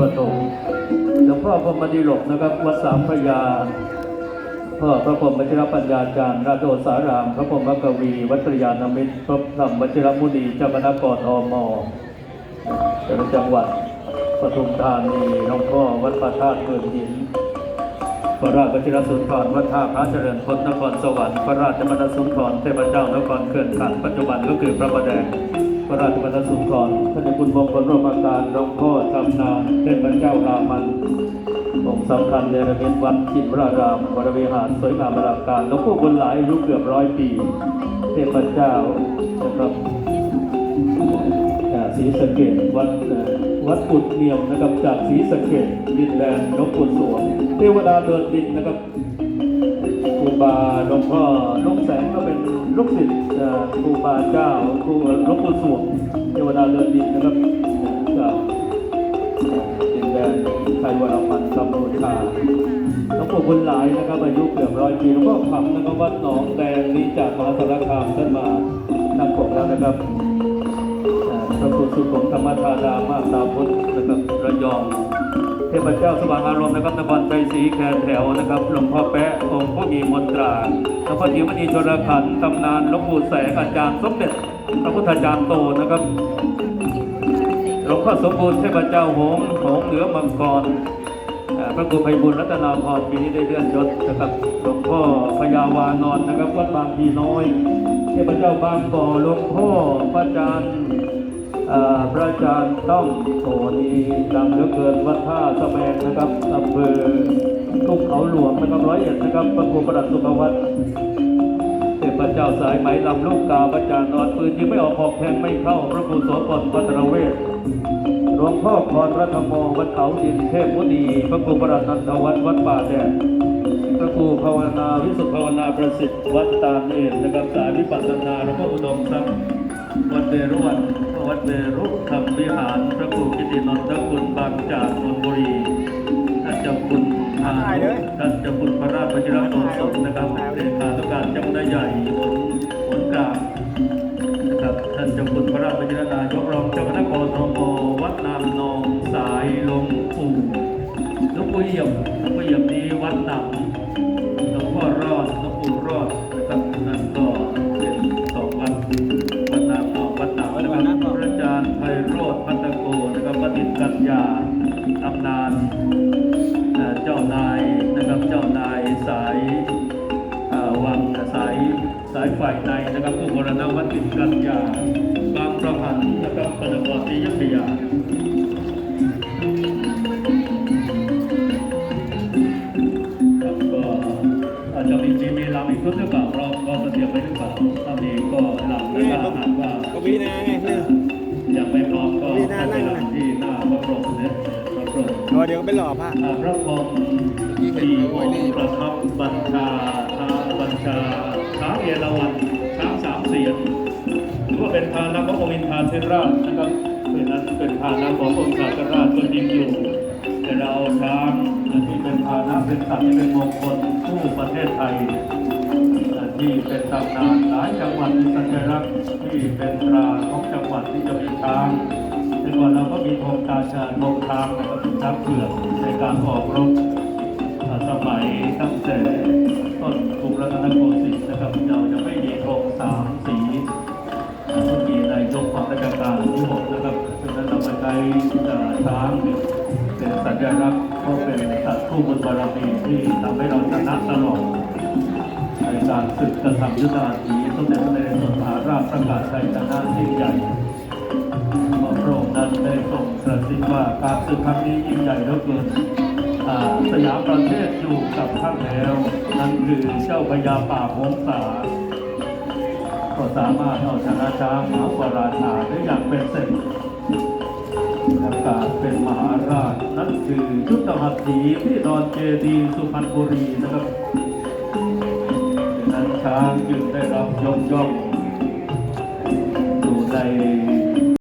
ปฐมหลวงพ่อพรมดิลกนะครับวัดสามพระยาพ่อพระพรมวชิรปัญญาจารย์ราชโอสาราม พระพรหมกวี วัตรยานามิตรพระธรรมวชิรมุนีเจ้าคณะกรอมอจังหวัดปทุมธานีหลวงพ่อวัดพระธาตุเมืองหินพระราชวชิรสุนทรวัดท่าพระเจริญพลนครสวรรค์พระราชมณสุนทรเทพเจ้านครเขื่อนขันปัจจุบันก็คือพระประแดง พระราชมณสุนทรท่านเจ้าคุณมงคลรวมอาการหลวงพ่อจำนานเทพเจ้ารามันองค์สำคัญเนรมิตวัดจิตรารามวรวิหารสวยงามอลังการหลวงพ่อบุญหลายอายุเกือบร้อยปี เทพเจ้านะครับศรีสะเกดวัดวัดปุดเนียมนะครับจากศรีสะเกดดินแดนนกปุดสวงเทวดาเดินดินนะครับ บาหลวงพ่อลุงแสงก็เป็นลูกศิษย์เอ่อครูบาเจ้าครูหลวงปุดสวงเทวดาเดินดินนะครับจากดินแดนไทยวรมันกัมพูชาหลวงปู่บุญหลายนะครับอายุเกือบร้อยปีหลวงพ่อคำนะครับวัดหนองแดงนี้จากมหาสารคามท่านมานั่งปกแล้วนะครับพระครูสุขมธรรมธาดามาตาพุทธนะครับระยอง เทพเจ้าสว่างอารมณ์นะครับนครใจศรีแคนแถวนะครับหลวงพ่อแปะองค์พ่อมีมนตราหลวงพ่อจิมณีชรขันธ์ตำนานหลวงปู่แสงอาจารย์สมเด็จพระพุทธจารย์โตนะครับหลวงพ่อสมบูรณ์เทพเจ้าหงหงเหนือมังกรพระครูไพบุญรัตนาพรปีนี้ได้เลื่อนยศนะครับหลวงพ่อพญาวานอนนะครับวัดบางพีน้อย เทพเจ้าบางก่อหลวงพ่อพระอาจารย์พระอาจารย์ต้องโอ้นี่ดังเหลือเกินวัดท่า นะครับอำเภอทุ่งเขาหลวงนะครับร้อยเอ็ดนะครับพระครูประดับสุขวัฒน์เทพเจ้าสายไหมลำลูกกาพระจารย์นอนปืนยิงไม่ออกหอกแทงไม่เข้า พระครูโสพลวัตรเวศหลวงพ่อพรระธรรมโมวัดเขาดินเทพมุนีพระครูประดับนันทวัฒน์วัดป่าแดดพระครูภาวนาวิสุทธภาวนาประสิทธิ์วัดตาเนตนะครับสายวิปัสสนาหลวงพ่ออุดมทรัพย์วัดเวรุวันวัดเวรุธรรมวิหาร พระครูกิตินนทคุณบางจากนนทบุรีางท่านเจ้าคุณพระราชวชิรโนสมนะครับเลขาธิการเจ้าหน้าใหญ่ผลผลกลางนะครับท่านเจ้าคุณพระราชวชิรนายกรองเจ้าคณะกรทมวัดนามนองสายลวงปู่หลวงปู่เอี่ยมหลวงปู่เอี่ยมนี้วัดนาม ฝ่ายในนะครับผู้บรณวัดติกัญญาบางประหันนะครับปนกรศรีอยุธยาครับก็อาจจะมีมีมีลำอีกชุดหรือเปล่าเราก็จะเตรียมไว้หรือเปล่าถ้ามีก็ลำแล้วก็หากว่ากวีนาไงเนี่ยยังไม่พร้อมก็ให้ไปลำที่หน้าพระพรหมเนี่ยพระพรหมรอเดี๋ยวก็ไปหล่อพระอ่าพระพรหมสี่องค์ประทับบัญชาท้า บัญชาช้างเอราวัณช้างสามเสียนถือว่าเป็นพานะขององค์อินทราธิราชนะครับเป็นนั้นเป็นพานะขององค์อินทราธิราชก็จริงอยู่แต่เราช้างที่เป็นพานะเป็นสัตว์ที่เป็นมงคลคู่ประเทศไทยที่เป็นตำนานหลายจังหวัดมีสัญลักษณ์ที่เป็นตราของจังหวัดที่จะมีช้างในวันเราก็มีธงตาชาญธงช้างนะครับช้างเผือกในการออกรบอ่าสมัยตั้งแต่ ช้อ่าช้างเป็นสัญลักษณ์เพราะเป็นสัตว์คู่บุญบารมีที่ทำให้เราชนะตลอดในการศึกกระทำยุทธาถีสมเด็จพระนเรศวรมหาราชประกาศชัยชนะยิ่ใหญ่พระพระองค์นั้นได้ทรงกระซิว่าการศึกครั้งนี้ยิ่งใหญ่เหลือเกินสยามประเทศอยู่กับท่านแล้วนั่นคือเจ้าพญาป่าหงสาก็สามารถเอาชนะช้างมหาวราชาได้อย่างเป็นเสร็จ ประกาศเป็นมหาราชนั่นคือยุทธหัตถีที่ดอนเจดีสุพรรณบุรีนะครับดังนั้นช้างจึงได้รับยกย่องอยู่ใน